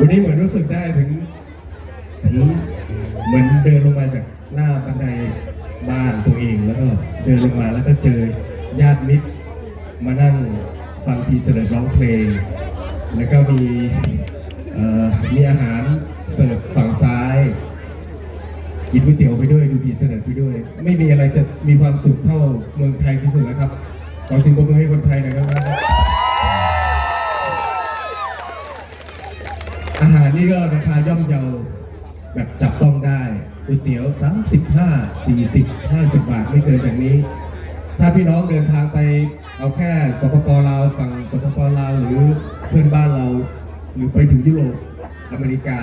วันนี้เหมือนรู้สึกได้ถึงถึงเหมือนเดินลงมาจากหน้าบันไดบ้านตัวเองแล้วก็เดินลงมาแล้วก็เจอญาติมิตร มานั่งฟังพีเสด็จร้องเพลง แล้วก็มีมีอาหารเสิร์ฟฝั่งซ้าย กินก๋วยเตี๋ยวไปด้วยดูพีเสด็จไปด้วย ไม่มีอะไรจะมีความสุขเท่าเมืองไทยที่สุดแล้วครับขอสิ่งปรบมือให้คนไทยหน่อยครับ อาหารนี่ก็ราคาย่อมเยาแบบจับต้องได้ก๋วยเตี๋ยว 35 40 50 บาทไม่เกินจากนี้ ถ้าพี่น้องเดินทางไปเอาแค่สปปลาวฝั่งสปปลาวหรือเพื่อนบ้านเรา หรือไปถึงยุโรปอเมริกา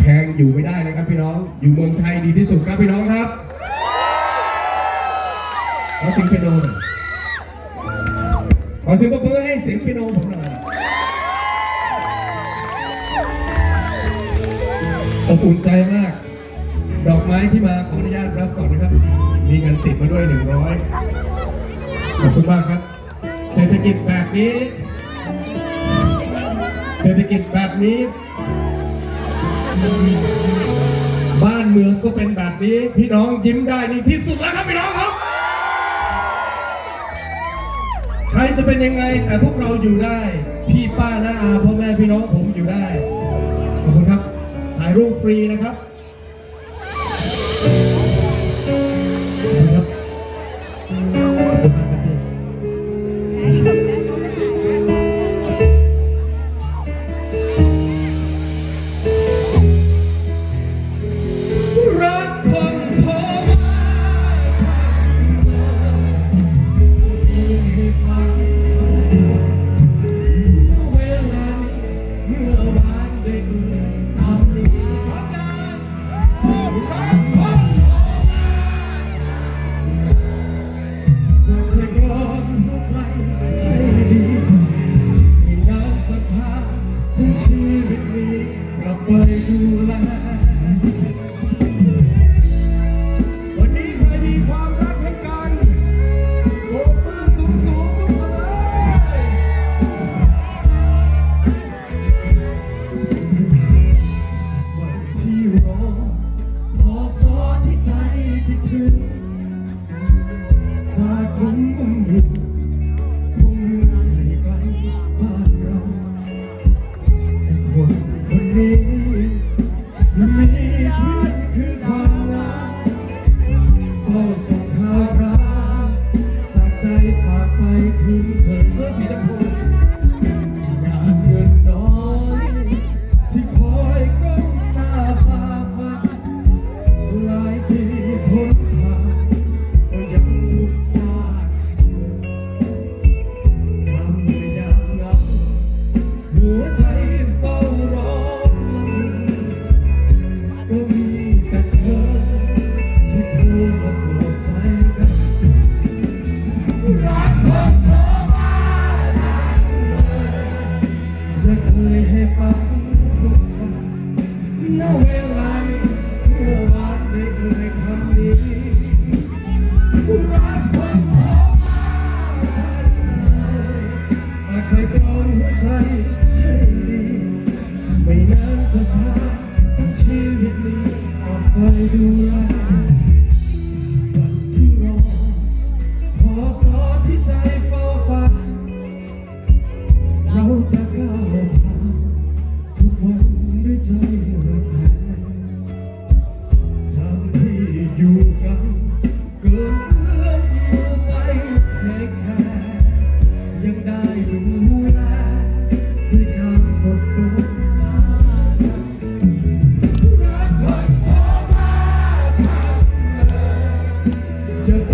แพงอยู่ไม่ได้นะครับพี่น้องอยู่เมืองไทยดีที่สุดครับพี่น้องครับขอเสิงเปียโนน่อยขอเสิงปรบมือให้เสียงเปียโนผมหน่อย อบอุ่นใจมาก ดอกไม้ที่มาขออนุญาตรับก่อนนะครับ มีเงินติดมาด้วยหนึ่งร้อยขอบคุณมากครับ เศรษฐกิจแบบนี้ เศรษฐกิจแบบนี้ บ้านเมืองก็เป็นแบบนี้ พี่น้องยิ้มได้นี่ที่สุดแล้วครับพี่น้องครับใครจะเป็นยังไงแต่พวกเราอยู่ได้ พี่ป้าน้าอาพ่อแม่พี่น้องผมอยู่ได้ รูปฟรีนะครับ ไปทิ้งเธอเสื้อสีชมพู ทั้งชีวิตนี้ออกไปดูแลวันที่รอพอสอที่ใจ Just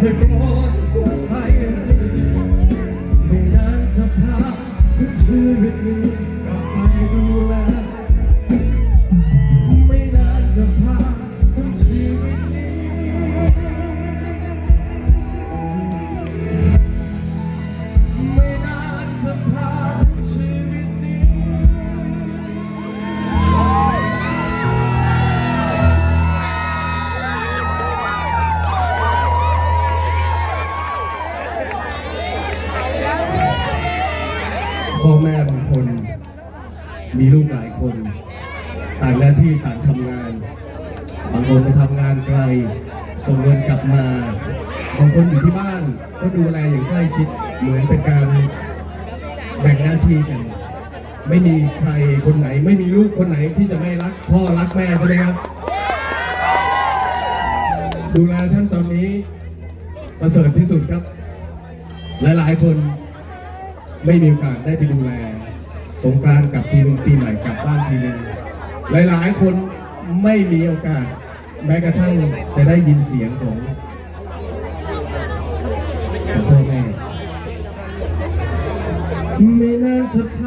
Take หลายคน ต่างหน้าที่ต่างทำงาน บางคนไปทำงานไกล ส่งเงินกลับมา บางคนอยู่ที่บ้านก็ดูแลอย่างใกล้ชิด เหมือนเป็นการแบ่งหน้าที่กัน ไม่มีใครคนไหน ไม่มีลูกคนไหนที่จะไม่รักพ่อรักแม่ใช่ไหมครับ ดูแลท่านตอนนี้ประเสริฐที่สุดครับ หลายๆคนไม่มีโอกาสได้ไปดูแล สงกรานต์กลับทีนึงปีใหม่กลับบ้านทีนึงหลายๆ คนไม่มีโอกาส แม้กระทั่งจะได้ยินเสียงของพ่อแม่ไม่นานจะพ